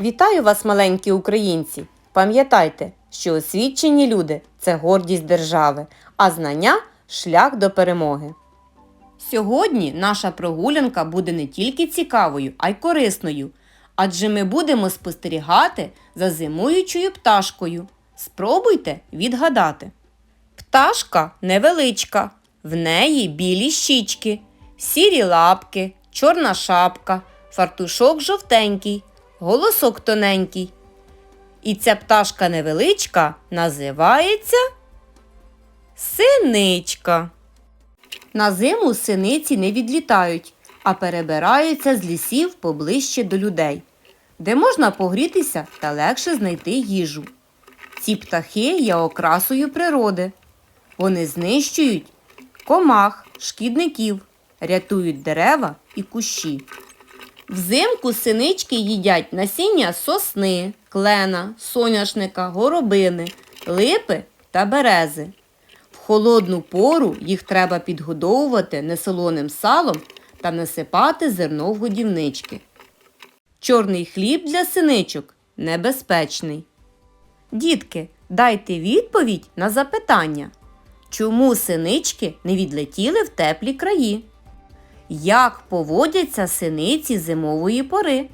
Вітаю вас, маленькі українці! Пам'ятайте, що освічені люди це гордість держави, а знання шлях до перемоги. Сьогодні наша прогулянка буде не тільки цікавою, а й корисною, адже ми будемо спостерігати за зимуючою пташкою. Спробуйте відгадати. Пташка невеличка, в неї білі щічки, сірі лапки, чорна шапка, фартушок жовтенький, голосок тоненький. І ця пташка невеличка називається синичка. На зиму синиці не відлітають, а перебираються з лісів поближче до людей, де можна погрітися та легше знайти їжу. Ці птахи є окрасою природи. Вони знищують комах, шкідників, рятують дерева і кущі. Взимку синички їдять насіння сосни, клена, соняшника, горобини, липи та берези. В холодну пору їх треба підгодовувати несолоним салом та насипати зерно в годівнички. Чорний хліб для синичок небезпечний. Дітки, дайте відповідь на запитання. Чому синички не відлетіли в теплі краї? Як поводяться синиці зимової пори?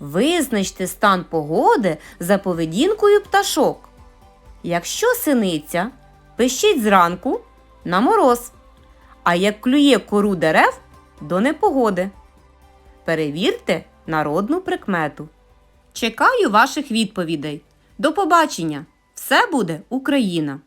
Визначте стан погоди за поведінкою пташок. Якщо синиця пищить зранку на мороз, а як клює кору дерев до непогоди. Перевірте народну прикмету. Чекаю ваших відповідей. До побачення! Все буде Україна!